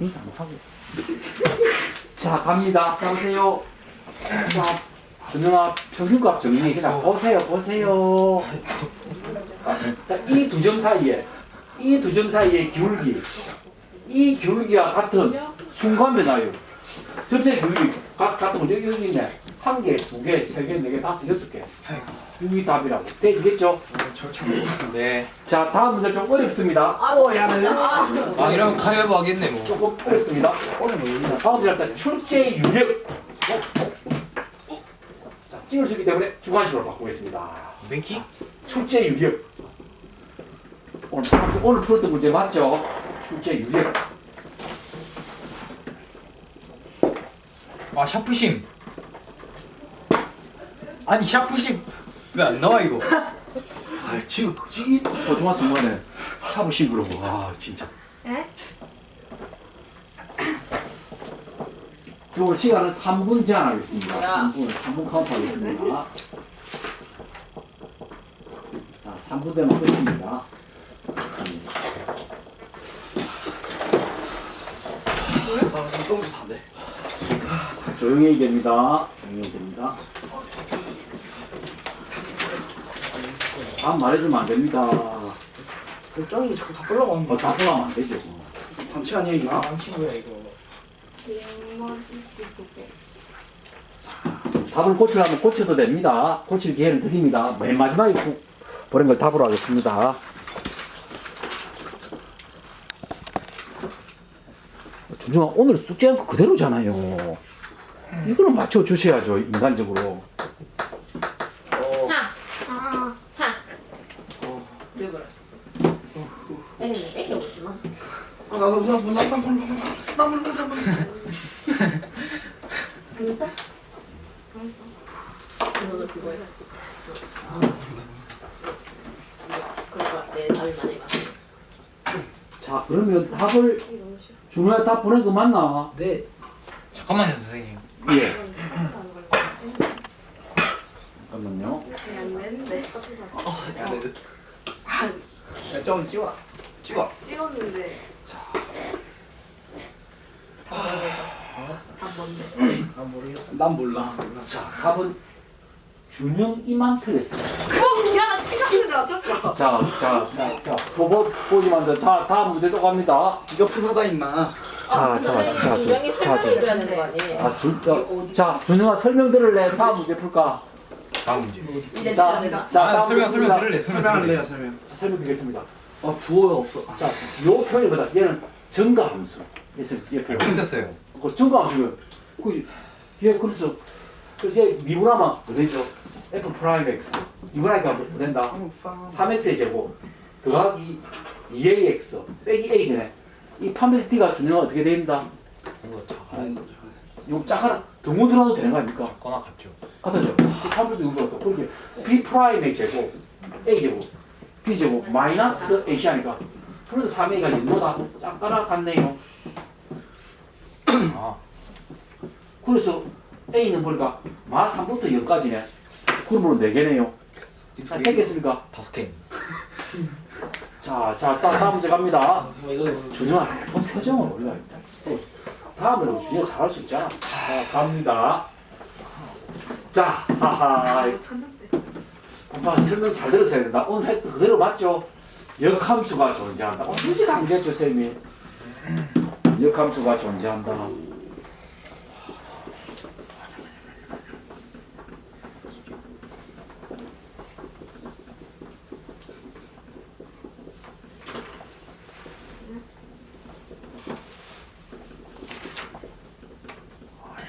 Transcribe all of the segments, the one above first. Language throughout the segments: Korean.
인사 한번 하고. 자, 갑니다. 자, 보세요. 자, 준영아, 평균값 정리. 그냥 보세요, 보세요. 자, 이 두 점 사이에, 이 두 점 사이의 기울기, 이 기울기가 같은 순간 변화요. 전체 기울기 같, 같은 거 여기, 여기 있네. 한 개, 두 개, 세 개, 네 개, 다섯, 여섯 개. 이게 답이라고. 되시겠죠? 네. 자, 다음 문제 좀 어렵습니다. 아 이러면 가위바위보 하겠네 뭐. 조금 어렵습니다. 자, 다음 문제 자, 출제 유력. 자, 찍을 수 있기 때문에 주관식으로 바꾸겠습니다. 뱅키? 출제 유력. 오늘, 오늘 풀었던 문제 맞죠? 출제 유력. 아 샤프심. 아니 샤프심 왜안 나와 이거? 아, 지금, 이 소중한 순간에 샤브심 그러고, 아, 진짜. 에? 자, 오늘 시간은 3분 제한하겠습니다. 야. 3분, 3분 카운트 하겠습니다. 자, 3분 되면 끝입니다. 아, 지금 똥도 다 돼. 조용히 해야 됩니다. 조용히 해야 됩니다. 다음 말해주면 안 됩니다. 그 쩡이 자꾸 다 하는 어, 거야. 다 보면 안 되죠. 반칙 아니야, 이거? 안 친구야 이거. 답을 고치려면 고쳐도 됩니다. 고칠 기회를 드립니다. 맨 마지막에 구- 보낸 걸 답으로 하겠습니다. 준중아 오늘 숙제한 거 그대로잖아요. 이거는 맞춰 주셔야죠 인간적으로. 어, 하. 하. 왜 그래? 애는 땡겨보지 마. 아, 나도 나 몰라, 나 몰라, 나 몰라, 나 몰라. 알겠어? 알겠어. 너도 그거. 그럴 것 같아. 답이 많이 맞아. 자 그러면 답을 준호야 답 보낸 거 맞나? 네. 잠깐만요 선생님. 예. 잠깐만요. 안 되는데. 야, 네. 아, 야, 쩡 찍어. 찍어. 찍었는데. 나 모르겠어. 난 몰라. 자 답은 준영 이만큼했습니다. 야, 나 찍었는데 어쩌어 자, 자, 자, 자, 보고 보지만 돼. 자, 다음 문제 또 갑니다. 이거 푸사다, 임마. 자, 자, 자, 분명히 자, 자, 설명해줘야 되는 거 아니에요? 자, 준, 자, 자, 준영아 설명 들을래? 다음 문제 풀까? 다음 문제. 이제 자, 찍어야 자, 아 다음 설명 문제 설명. 들을래 설명 설명할래요, 들을래. 설명. 자, 설명 드리겠습니다. 아, 부어가 없어. 자, 요 표현보다 얘는 증가함수. 그래서 옆에 있었어요. 그 증가함수는 그, 얘 그래서 그래서 얘 미분하면 뭐되죠 f 프라임 x 미분하니까 뭐 된다. 3x의 제곱 더하기 2ax 빼기 a 되네. 이 t가 준영아 어떻게 됩니다? 이거 자요 짝하나 등호 들어도 되는 거 아닙니까? 거나 같죠. 같아죠. 그 판매스 이거 또 그렇게 b 프라임의 제곱 a 제곱 b 제곱 마이너스 ac 하니까 플러스 3a가 연모다 짝가나 같네요. 아 그래서 a는 보니까 마 3부터 0까지네. 그러므로 4개네요. 자, 됐겠습니까? 다섯 개. 자, 자, 다음, 다음 문제 갑니다. 아, 이거, 준영아, 그 표정을 올려야 겠다. 또 다음에는 준영이 잘할 수 있잖아. 자, 갑니다. 자, 하하. 오빠 설명 잘 들었어야 된다. 오늘 했던 그대로 맞죠? 역함수가 존재한다. 어, 진짜 안겠죠, 쌤이? 역함수가 존재한다.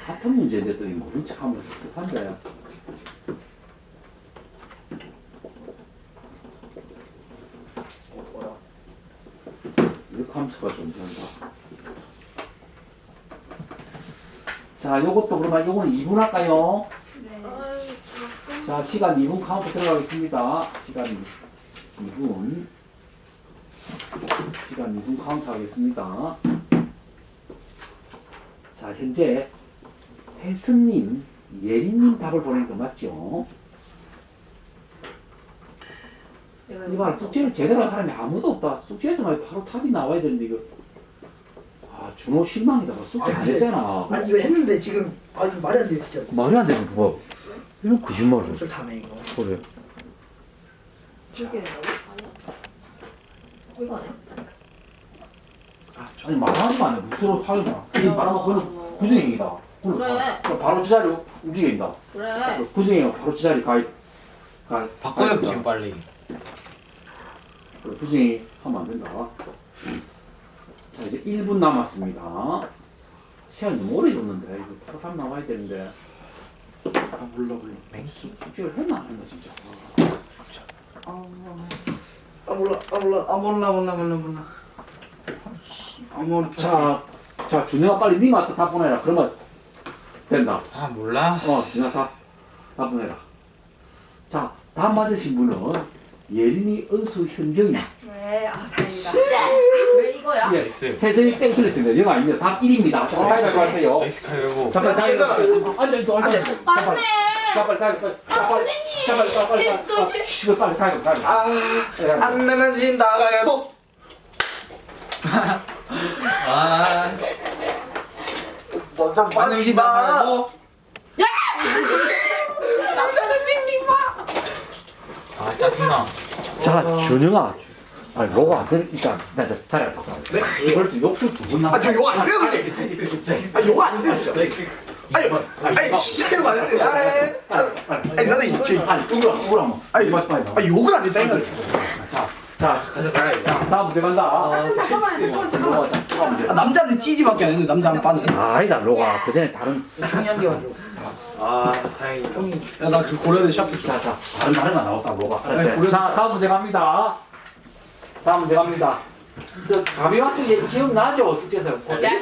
같은 척하면 섭섭한데. 어, 뭐야. 역함수가 존재한다. 자, 요것도 그러면 요거는 2분 할까요? 자, 시간 2분 카운트 들어가겠습니다. 시간 2분. 시간 2분 카운트 하겠습니다. 자, 현재 혜승님, 예린님 답을 보낸 거 맞죠? 이봐, 숙제를 제대로 한 사람이 아무도 없다. 숙제에서만 바로 답이 나와야 되는데, 이거. 아, 준호 실망이다. 숙제 아, 안 진짜. 했잖아. 아니 이거 했는데 지금 아 이거 말이 안 돼요 진짜. 말이 안 되는 뭐 이런 거짓말을 술 다네 이거. 그래. 이렇게 된다고? 아니야. 이거 아니야? 아니 말하지 마. 무서워 하겠다. 말하면 그거는 구승행이다. 그래. 바- 그럼 바로 제자리 움직인다. 그래. 구승행은 바로 제자리 가. 가. 바꿔요 가- 지금 빨리. 그래, 구승이 하면 안 된다. 자 이제 1분 남았습니다. 시간 너무 오래 줬는데 이거 바로 답 나와야 되는데 아 몰라 몰라. 숙- 숙제를 했나 안 했나 진짜. 아 몰라 아 몰라 아 몰라 몰라 몰라 몰라 아 몰라 자, 자 준영아 빨리 님한테 답 보내라. 그러면 된다. 아 몰라. 어, 준영아 답, 답 보내라. 자, 답 맞으신 분은 예린이, 은수, 현정이. 네, 아 다행이다. 왜 이거야? 예, 나이스. 혜정이 땡 틀렸습니다. 영 아닙니다. 답 1입니다. 자, 가위바위보 하세요. 나이스 칼고. 자, 빨리 가위바위보. 앉아, 또 앉아. 자, 빨리. 자, 빨리. 자, 빨리. 자, 빨리, 자, 빨리. 자, 빨리. 쉬고 빨리 가위바위보. 가위바위보. 아, 안 내면 진다 가위바위보 아. 먼저 안 내면 진다 가위바위보 아 짜증나. 자, 준영아. 아니, 로가 안 일단, 나 이제 자리를 바꿔. 네? 벌써 욕수 두번 남았 아, 저욕안 세요, 근데. 아 이거 안 쓰요 진짜. 아니 아니 진짜 이거 안 돼. 야래. 아니 선생님 저 아니, 우울하, 우울하면. 아니, 나와. 아 욕을 안 이거. 자, 자, 다음 문제 간다. 잠깐만, 잠깐만. 어, 자, 다음 문제. 아, 남자는 찌지밖에 안 했는데 남자 한 빠는 아니다, 로가. 그 전에 다른. 중요한 게 가지고. 아 다행이다. 형이 야나 그 고려대 샤프 자, 자, 다른 다른 거 나왔다, 로가. 알았지? 아니, 고려- 자, 다음 문제 갑니다. 다음 문제 갑니다. 저 가비 맞추 얘 기억나죠? 숙제에서.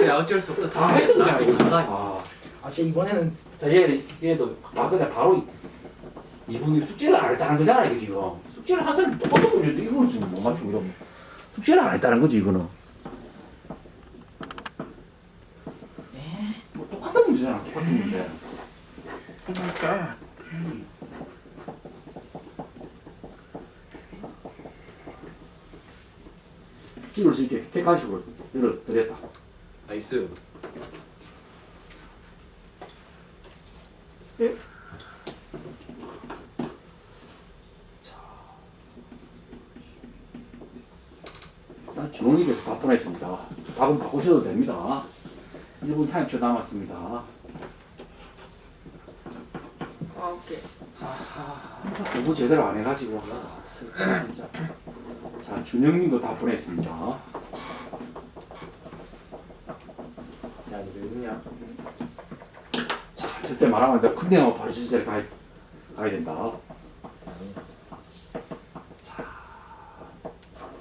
야 어쩔 수 없다. 다 했던 거잖아, 이거. 아, 아 진짜 이번에는 자, 얘, 얘도 아, 근데 바로 이분이 숙제를 안 했다는 거잖아, 이거 지금. 숙제를 한 사람이 똑같은 문제인데 이거는 지금 못 맞추고 이러면. 숙제를 안 했다는 거지, 이거는. 뭐 똑같은 문제잖아, 똑같은 문제. 그러니까 찍을 수 있게 객관식으로 열어드렸다. 나이스. 일 단 준호님께서 답 보냈습니다. 답은 바꾸셔도 됩니다. 1분 30초 남았습니다. 아, 오케이. 공부 제대로 안 해가지고 아, 슬프다, 진짜. 자 준영님도 답 보냈습니다. 야 이거 왜 그러냐? 자 절대 말하면 안 돼. 큰데 나면 바로 진짜로 가야, 가야 된다.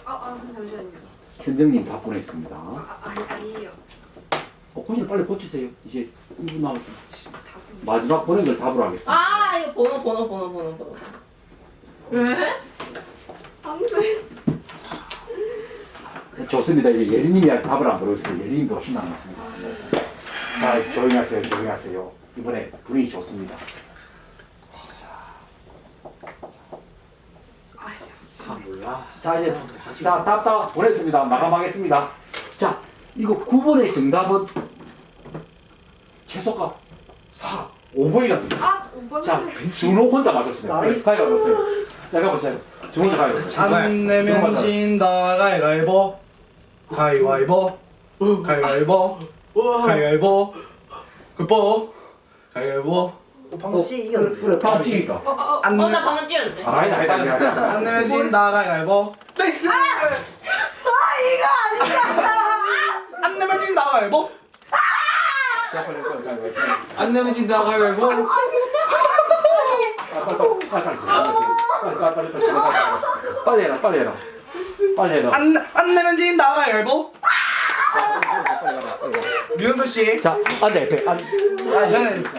아, 아, 잠시만요. 현정님 답 보냈습니다. 아, 아, 아니, 아니에요. 어, 고실 빨리 고치세요. 이제 1분 남았습니다. 답은. 마지막 보낸 걸 답으로 하겠습니다. 아, 이거 번호, 번호, 번호, 번호, 번호. 왜? 안 돼. 좋습니다. 이제 예린님이 아직 답을 안 보냈어요. 예린님도 희망했습니다. 자 조용히 하세요. 조용히 하세요. 이번에 분위기 좋습니다. 아, 진짜. 아 몰라. 자 이제 자답다 보냈습니다. 마감하겠습니다. 자 이거 9번의 정답은 최소값 4, 5번이랍니다. 아, 오빠. 자 준호 혼자 맞았습니다. 나이스. 가위 가 보세요. 자 가보세요. 준호 혼자 가위가. 안 내면 진다 가위바위보 가위바위보 가위바위보 가위바위보 그뽀 가위바위보 방치 그래 이겼는데. 그래. 어, 어, 어, 안 어, 내- 나 방금 찌었는데. 아, 아니다 아니다 아니다. 안 내면 진다 가위바위보 나이스 안 내면 진다 가위바위보 자 빨리 빨리 빨리 빨리. 안 내면 진다 가위바위보 빨리 빨리 빨리 빨리 빨리 빨리 빨리 해라 빨리 해라 빨리 해라. 안, 안 내면 진다 가위바위보 미은수 씨 자 앉아 있어요. 앉. 아, 저는. 자,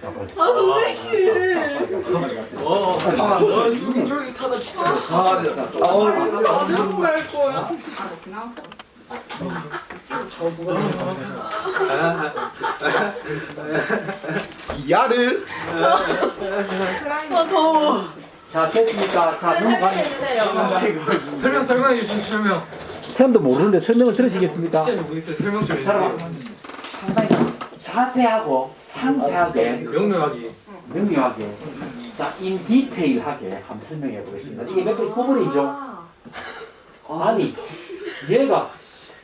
자, 빨리. 아, 선생님. 어. 잠깐만. 조용히 타다 진짜. 아, 네. 어, 갈 거야. 야르. 아, 더워. 자, 됐습니까? 자, 넘어가는. 해주세요. 설명 설명해 주세요 설명. 사람도 모르는데 설명을 들으시겠습니까? 진짜 모르겠어요. 설명 좀 해주세요. 상당히 상세하고 상세하게 명료하게. 명료하게 자, 인 디테일하게 한번 설명해 보겠습니다. 이게 몇번 구분이죠? 아, 아니, 얘가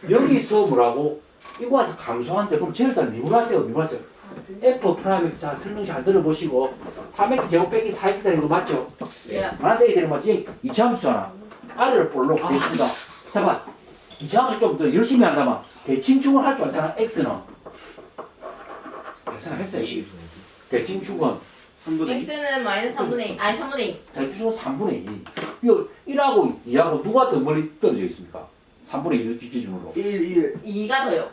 여기서 뭐라고 이거 와서 감소한데 그럼 쟤를 다 미분하세요, 미분하세요. F 프라임에서 자 설명 잘 들어보시고 3x 제곱 빼기 4x 되는 거 맞죠? 예. 마이너스 A 되는 거 맞죠? 얘 이차함수잖아. R을 볼록 되겠습니다. 잠깐, 이차함수 좀더 열심히 한다면 대칭축을 할 줄 알잖아, X는. 계산을 했어요. 대칭축은 3분의 2. x는 마이너스 3분의 2 아니 3분의 2 대충 3분의 2. 이거 1하고 2하고 누가 더 멀리 떨어져 있습니까? 3분의 1 기준으로. 1, 1, 2가 더요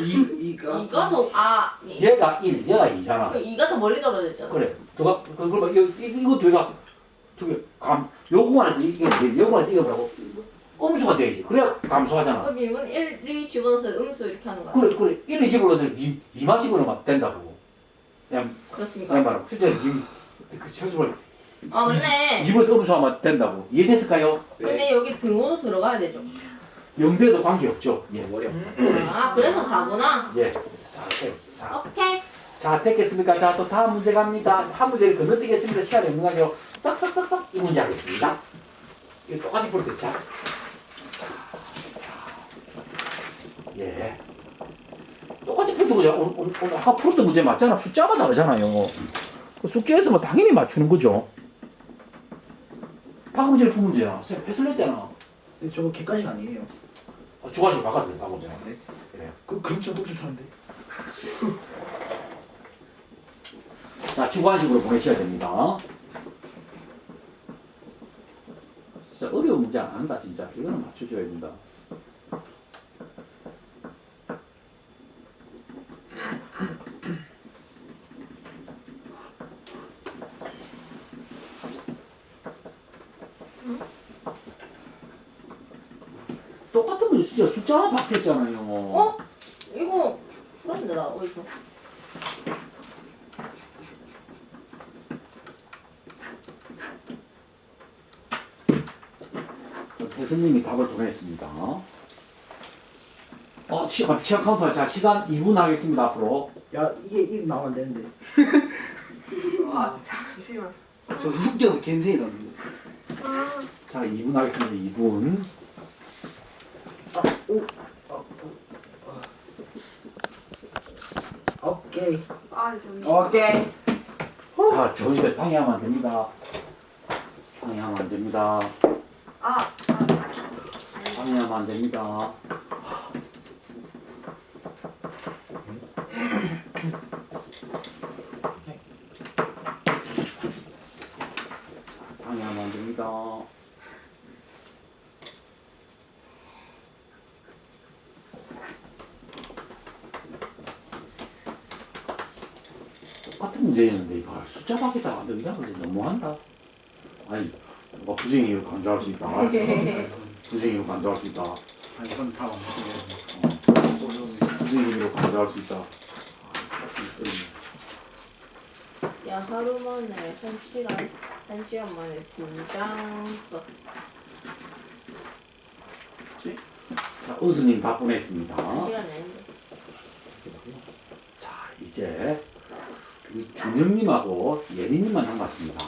2, 2가. 이가 더아 얘가 1, 얘가 2잖아. 2가 더 멀리 떨어졌잖아 그래. 누가, 그, 그러면 이거, 이거 두 개가, 두 개, 감, 요구만해서 이게, 요구만해서 이거 뭐라고? 음수가 돼야지. 그래야 감소하잖아. 그럼 이분 1이 집어넣어서 음수 이렇게 하는 거야 그래, 그래. 1, 2 집어넣으면 2, 2만 집어넣으면 된다고. 그냥, 그렇습니까? 그냥 말로. 실제로 2, 그, 최소를 아 맞네 2번에서 음수하면 된다고. 이해됐을까요? 근데 여기 등호도 들어가야 되죠 영대도 관계없죠. 예. 머리 아파. 아 그래서 4구나 예. 자, 네. 자, 오케이 자, 됐겠습니까? 자, 또 다음 문제 갑니다. 한 문제를 건너뛰겠습니다. 시간이 없는 거죠. 싹싹싹싹 이 문제 하겠습니다. 이거 똑같이 풀을 자. 자, 자. 예. 똑같이 풀도 그죠? 오늘, 오늘, 오늘 아까 풀었던 문제 맞잖아. 숫자만 다르잖아요. 그 숙제에서 뭐 당연히 맞추는 거죠. 방금 문제를 푼 문제야. 쌤 패슬했잖아. 근데 저거 객관식 아니에요. 아, 주관식 바꿨어, 방금 문제. 네. 그래요. 그 그럼 좀 똑똑한데. 자, 주관식으로 보내셔야 됩니다. 진짜 어려운 문제 안 한다, 진짜. 이거는 맞춰줘야 된다. 똑같은 숫자만 바뀌었잖아요. 어? 이거 풀었는데 나 어디서 대선님이 답을 보냈습니다. 어, 시간, 시간 카운터. 자, 시간 2분 하겠습니다, 앞으로. 야 이게 이게 나오면 안 되는데. 아 잠시만. 저 웃겨서 겐세이 났는데. 자, 2분 하겠습니다, 2분. 아, 오, 아, 오, 아. 오케이. 아 잠시. 오케이. 자, 조이대 방해하면 안 됩니다. 방해하면 안 됩니다. 아. 아. 방해하면 안 됩니다. 자, 방해하면 안 됩니다. 문제였는데 이거 숫자 밖에다 안 된다 그지 너무한다. 아니, 뭐 부정행위를 간주할 수 있다. 부정행위로 간주할 수 있다. 아 다. 부정행위로 간주할 수 있다. 야 하루 만에 한 시간 한 시간 만에 두장 썼어 자, 은수님 다 보냈습니다. 한 시간이 아닌데 자, 이제 준영님하고 예린님만 남았습니다.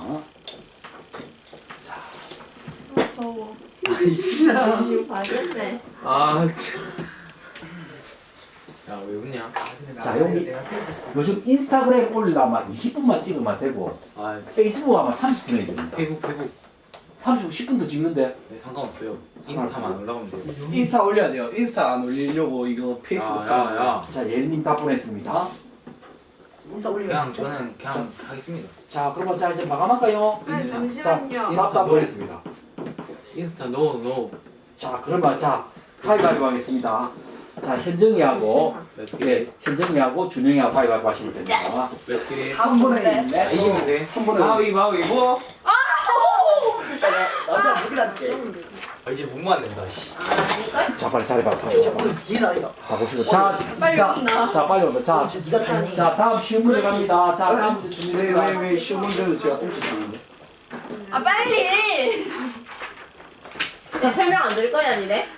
자, 더워 아이씨. 지금 봐야겠네 아, 참. 야, 왜 웃냐? 근데 자, 나 여기- 내가 테스트 요즘 인스타그램 올리려면 20분만 찍으면 되고 아, 페이스북 하면 30분이 됩니다. 페북, 페북. 30분 10분 더 찍는데 네, 상관없어요. 인스타만 올라가면 돼요. 인스타 올려야 돼요. 인스타 안 올리려고 이거 페이스북. 야, 야, 야. 자, 예린님 다 보냈습니다. 인사 올리면 그냥 저는 그냥 하겠습니다. 자, 그러면 자 이제 마감할까요? 아 자, 잠시만요. 답다 보냈습니다. 인스타 노, 노. 자, 그러면 자 가위바위보 하겠습니다. 자, 현정이하고 예. 현정이하고 준영이하고 가위바위보 하시면 됩니다. 한 번에 네. 아, 이기면 돼. 한 번에. 가위바위보. 나자 무기 날게. 아, 이제 목만 낸다. 씨. 아닐걸? 자, 빨리 자리 봐. 오늘 뒤에 날이다. 가보시고. 자, 빨리 자, 온다. 자, 빨리 온다. 자, 진짜 네가 다 자, 다음 쉬운 문제 갑니다. 자, 다음 문제 준비됩니다. 왜왜왜 시험 문제도 제가 똥치 쳤는데. 아 빨리 설명 안 들을 거야 니네?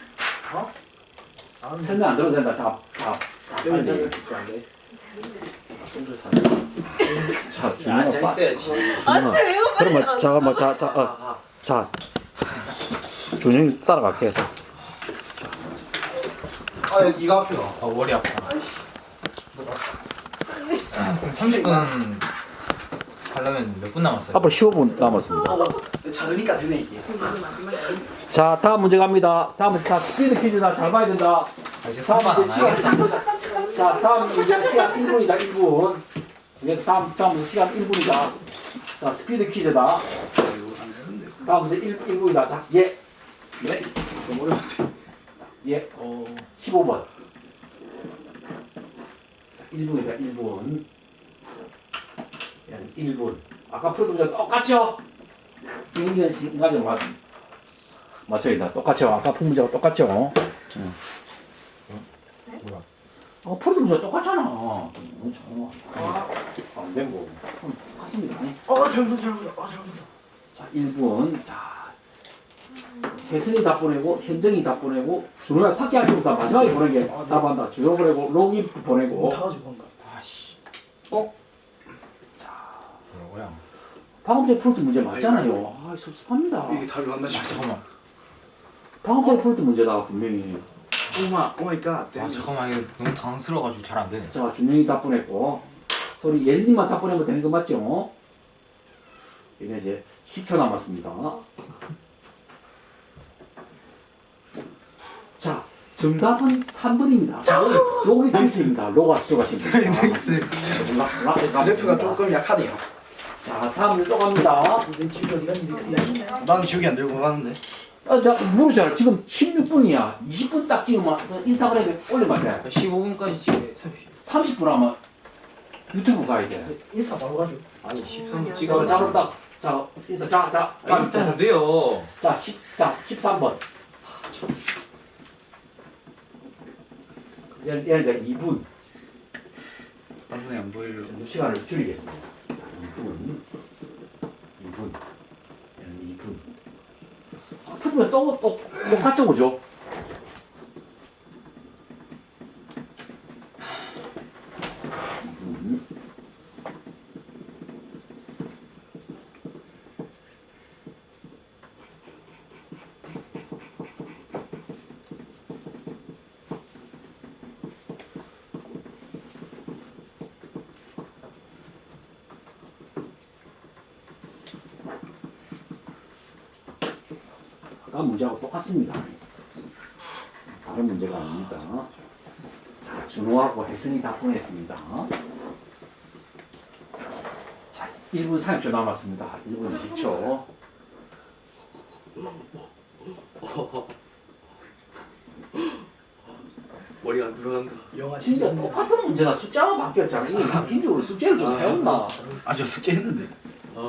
아, 설명 안 들어도 된다. 자, 자, 자, 빨리. 자, 준영아, 빠- 앉아 있어야지. 아 진짜 이거 빨리 그러면 잠깐만, 자, 자, 어, 자, 준영이 따라갈게요. 자. 아 니가 앞에 가. 아 머리 아파. 30분 하려면 몇 분 남았어요? 앞으로 15분 남았습니다. 작으니까 되네 이게. 자, 다음 문제 갑니다. 다음은 자 스피드 퀴즈다. 잘 봐야 된다. 아, 이제 다음 3분 안 문제 시간. 하겠다. 자, 다음 문제 시간 1분이다. 1분. 이게 다음 다음 문제 시간 1분이다. 자, 스피드 퀴즈다. 다음 문제 1, 1분이다. 자, 예, 네? 너무 어려운데. 예, 어. 15번. 자, 1분이다. 1분. 얘는 1분. 아까 풀던 문제 똑같죠? 이건 인간적 맞 맞춰야 똑같죠? 아까 풀 문제가 똑같죠? 응. 뭐야? 어, 풀던 문제 똑같잖아. 그렇죠. 아, 안 되고. 그럼 똑같습니다. 어 잘못 잘못. 아 잘못. 자, 1분. 자, 혜선이 다 보내고, 현정이 다 보내고, 준호야 사기 할 때보다 마지막에 보내게 아, 네. 답한다. 준호 보내고, 로기 보내고. 다 가지고 간다. 아씨. 자, 뭐야? 방금 전에 풀었던 문제 맞잖아요. 아, 섭섭합니다. 이게 답이 맞나 아, 싶어. 잠깐만. 방금 전에 풀었던 문제다, 분명히. 오마 오마이갓. 아 잠깐만 이거 너무 당황스러워가지고 잘 안 되네. 자, 준영이 다 보냈고, 소리 예린님만 다 보내면 되는 거 맞죠? 이제 이제 10초 남았습니다. 정답은 3번입니다. 로기 댄스입니다. 로가 수고하십니다. 그래프가 조금 약하네요. 자, 다음 또 갑니다. 내 지우개 어디 갔니 닉스야? 나는 지우개 안 들고 가는데. 아, 나 모르잖아. 지금 16분이야. 20분 딱그 인스타그램에 올리면 돼. 15분까지 찍어. 30분 하면 유튜브 가야 돼. 인스타 바로 가죠. 아니 13분 자, 찍어. 자, 그럼 딱, 자, 인스타, 자, 자, 아, 인스타 안 돼요. 자, 10, 자, 13번. 얘, 얘 이제 2분. 방송에 안 보여요. 시간을 줄이겠습니다. 자, 2분. 2분. 얘는 2분. 아, 풀면 또, 또, 똑같죠, 그죠? 아까 문제하고 똑같습니다. 다른 문제가 아닙니다. 자, 준호하고 혜승이 다 보냈습니다. 자, 1분 30초 남았습니다. 1분 20초. 머리가 안 들어간다. 영화 진짜 똑같은 문제나 숫자만 바뀌었잖아. 이게 기본적으로 숙제를 좀 해왔나? 아저 숙제 했는데. 자,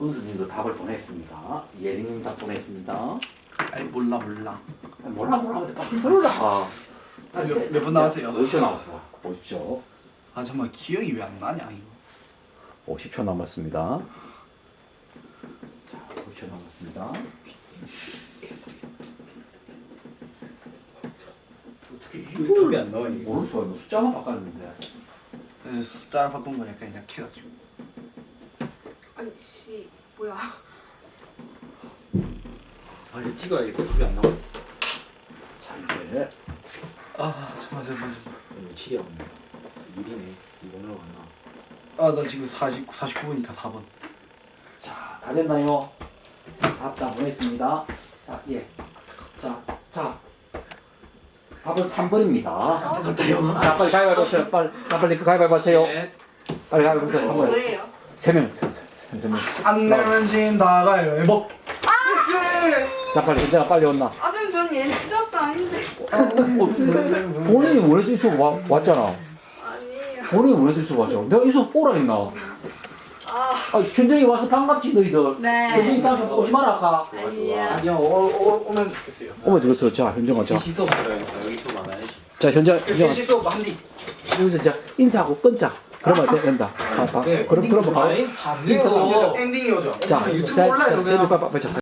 은수님도 답을 보냈습니다. 예린님 답 보냈습니다. 아니 몰라 몰라. 아, 몰라 몰라 근데 빨리 풀어라. 아, 진짜 몇분 남았어요? 50초 남았어. 50초. 아 정말 기억이 왜 안 나냐 이거. 50초 남았습니다. 자, 50초 남았습니다. 어떻게 왜 답이 안 나와 이거? 모를 수가 있노? 숫자만 바꿨는데. 그래서 숫자를 바꾼 거 약간 약해가지고. 아니 씨 뭐야? 아니 찍어야겠다. 답이 안 나와. 자, 이제 아 잠깐 잠깐 미치게 없네. 일이네. 이번으로 갔나? 아나 지금 49 49분이니까 4번. 자, 다 됐나요? 자, 답다 보냈습니다. 자, 예. 자, 자. 답은 3번입니다. 안타깝다 영화. 자, 빨리 가위바위보 하세요. 빨리, 자, 빨리 가위바위보 하세요. 셋. 빨리 가위바위보 하세요. 3번. 뭐예요? 세 명. 세 명. 안 내면 진다 가위바위보. 자, 빨리. 현재가 빨리 온나. 아들 전 얘네 수업도 아닌데. 본인이 원해서 와, 왔잖아. 아니에요. 본인이 원해서 있어 왔죠. 내가 있어 오라 했나? 아 아, 현정이 와서 반갑지 너희들. 네. 현정이 다음에 오지 마라 아까. 아니야. 아니요 오, 오, 오면. 어머 저랬어. 자, 현정아 자. 셋이 수업 들어야겠다. 여기 수업 안 해야지. 자, 현정, 현정아. 셋이 수업 한디. 여기서 자 인사하고 끊자. 그러면 돼- 된다. 아, 아, 그럼 그럼 바로 인스타 샀네요. 엔딩이 오죠. 자, 유튜브 자. 자, 자, 자, 자,